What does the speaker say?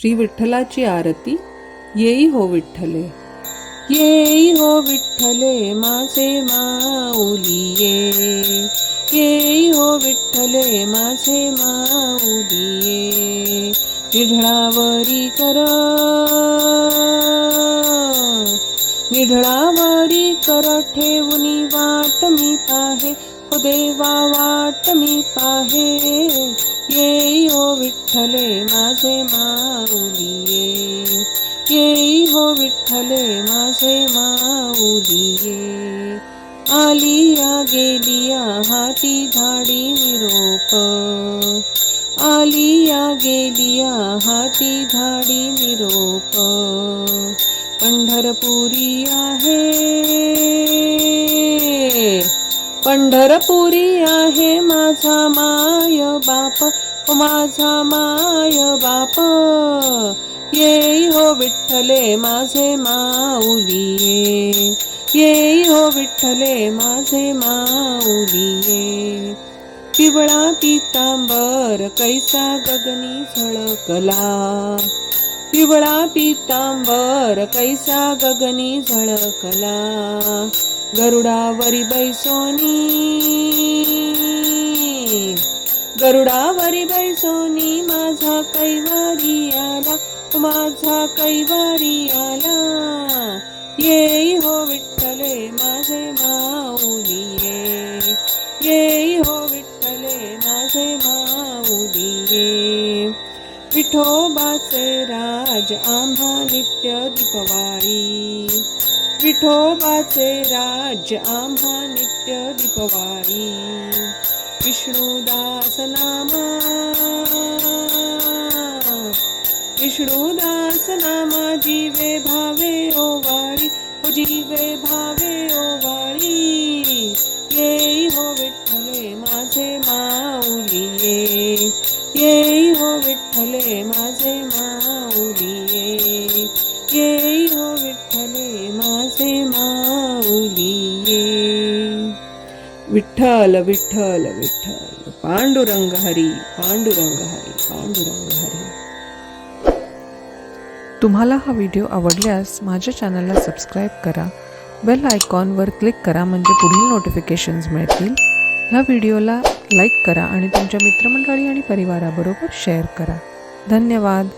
श्री विठ्ठलाची आरती. येई हो विठ्ठले. येई हो विठ्ठले माझे माऊली ये येई हो विठ्ठले माऊली ये विढळावरी कर. विढळावरी कर, ठेवूनी वाट मी पाहे. देवा, वाट मी पाहे. येई हो विठ्ठले माझे माऊली ये येई हो विठ्ठले माझे माऊली ये आलिया गेलिया हाती धाडी निरोप आलिया गेलिया हाती धाडी निरोप पंढरपुरी आहे. पंढरपुरी आहे माझा माय बाप माझा माय बाप. येई हो विठ्ठले माझे माऊली ये येई हो विठ्ठले माझे माऊली पिवळा पितांबर कैसा गगनी झळकला. पिवळा पितांबर कैसा गगनी झळकला. गरुडावरी बैसोनी गरुडावरी बैसोनी माझा कैवारी आला माझा कैवारी आला येई हो विठ्ठले, माझे माऊली येई हो विठ्ठले, माझे माऊली विठोबाचे राज, आम्हा नित्य दीपवाळी विठोबाचे राज आम्हा नित्य दीपवाळी विष्णुदास नामा। विष्णुदास नामा जीवे भावे ओवाळी ओ जीवे भावे ओवाळी येई हो विठ्ठले माझे माऊली ये येई हो विठ्ठले माझे माऊली माऊली विठ्ठल विठ्ठल विठ्ठल. पांडुरंग हरी पांडुरंग हरी पांडुरंग हरी. तुम्हाला हा व्हिडिओ आवडल्यास माझ्या चॅनलला सबस्क्राईब करा. बेल आयकॉनवर क्लिक करा म्हणजे पुढील नोटिफिकेशन्स मिळतील. ह्या व्हिडिओला लाईक करा आणि तुमच्या मित्रमंडळी आणि परिवाराबरोबर शेअर करा. धन्यवाद.